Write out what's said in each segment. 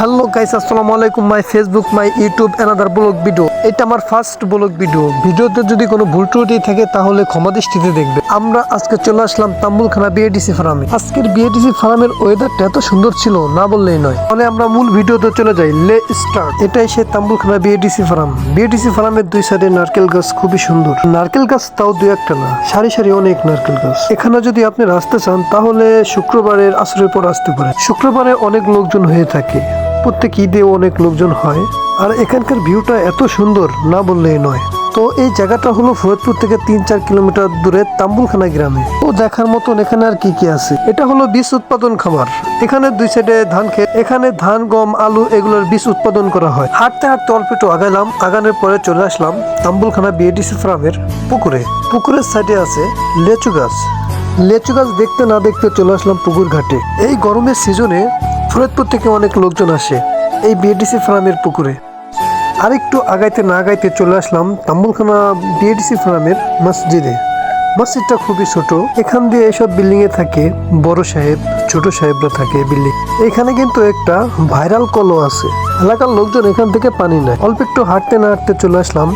Hello guys, আসসালামু আলাইকুম, my Facebook, my YouTube another blog video এটা আমার ফার্স্ট ব্লগ ভিডিও ভিডিওতে যদি কোনো ভুল ত্রুটি থাকে, তাহলে ক্ষমা দৃষ্টিতে দেখবে আমরা আজকে চলে আসলাম তাম্বুলখানা বিএডিসি ফার্মে আজকের বিএডিসি ফার্মের ওয়েদারটা এত সুন্দর ছিল, না বললেই নয়। তাহলে আমরা মূল ভিডিওতে চলে যাই। লে স্টার্ট এটাই সে Tambulkhana B A D C farm B A D C ফার্মের দুই সাইডে নারকেল গাছ খুবই সুন্দর। নারকেল গাছ তাও দুই একটা না, সারি সারি অনেক নারকেল গাছ। এখানে যদি আপনি আসতে চান, তাহলে শুক্রবারের আসরের পর আসতে পারে। শুক্রবারে অনেক লোকজন হয়ে থাকে। প্রত্যেক ঈদে অনেক লোকজন হয়, আর এখানকার ভিউটা এত সুন্দর, না বললেই নয়। তো এই জায়গাটা হলো ফরিদপুর থেকে তিন চার কিলোমিটার দূরে তাম্বুলখানা গ্রামে। তো দেখার মতন এখানে আর কি কি আছে? এটা হলো বীজ উৎপাদন খামার। এখানে দুই সাইডে ধান ক্ষেত, এখানে ধান, গম, আলু এগুলোর বীজ উৎপাদন করা হয়। হাঁটতে হাঁটতে অল্প একটু আগাইলাম, আগানোর পরে চলে আসলাম তাম্বুলখানা বিএডিসি ফার্মের পুকুরে। পুকুরের সাইডে আছে লেচু গাছ। লেচু গাছ দেখতে না দেখতে চলে আসলাম পুকুর ঘাটে। এই গরমের সিজনে ফরিদপুর থেকে অনেক লোকজন আসে এই বিএডিসি ফার্মের পুকুরে। আরেকটু আগাইতে না আগাইতে চলে আসলাম তাম্বুলখানা বিএডিসি ফার্মের মসজিদে। মসজিদটা খুবই ছোট। এখান দিয়ে এসব বিল্ডিং এ থাকে বড় সাহেব, ছোট সাহেবরা থাকে বিল্ডিং এখানে কিন্তু একটা ভাইরাল কলও আছে। এলাকার লোকজন এখান থেকে পানি নেয়। অল্প একটু হাঁটতে না হাঁটতে চলে আসলাম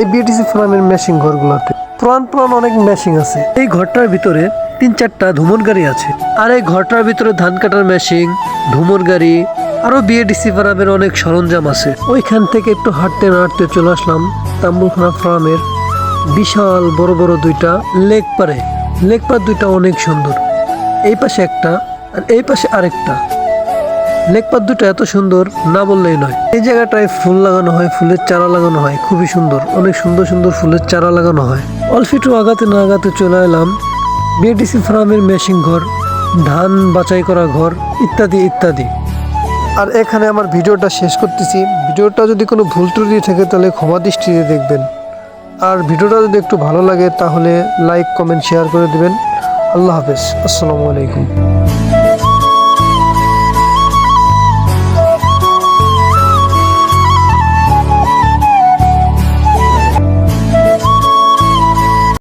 এই বিএডিসি ফার্মের মেশিন ঘরগুলোতে। পুরান পুরান অনেক মেশিন আছে। এই ঘরটার ভিতরে তিন চারটা ধুমন গাড়ি আছে। আর এই ঘরটার ভিতরে ধান কাটার মেশিন ধুমন গাড়ি, আরও বিএডিসি ফার্মের অনেক সরঞ্জাম আছে। ওইখান থেকে একটু হাঁটতে না হাঁটতে চলে আসলাম তাম্বুলখানা ফার্মের বিশাল বড় বড় দুইটা লেক পারে লেক পার দুইটা অনেক সুন্দর। এই পাশে একটা আর এই পাশে আরেকটা। লেকপাত দুটো এত সুন্দর, না বললেই নয়। এই জায়গাটায় ফুল লাগানো হয়, ফুলের চারা লাগানো হয়, খুবই সুন্দর। অনেক সুন্দর সুন্দর ফুলের চারা লাগানো হয়। অল্প আগাতে না আগাতে চলে এলাম। বিএডিসি ফার্মের মেশিন ঘর, ধান বাছাই করা ঘর, ইত্যাদি ইত্যাদি। আর এখানে আমার ভিডিওটা শেষ করতেছি। ভিডিওটা যদি কোনো ভুল ত্রুটি থাকে তাহলে ক্ষমা দৃষ্টিতে দেখবেন। আর ভিডিওটা যদি একটু ভালো লাগে তাহলে লাইক, কমেন্ট, শেয়ার করে দেবেন। আল্লাহ হাফেজ। আসসালামু আলাইকুম।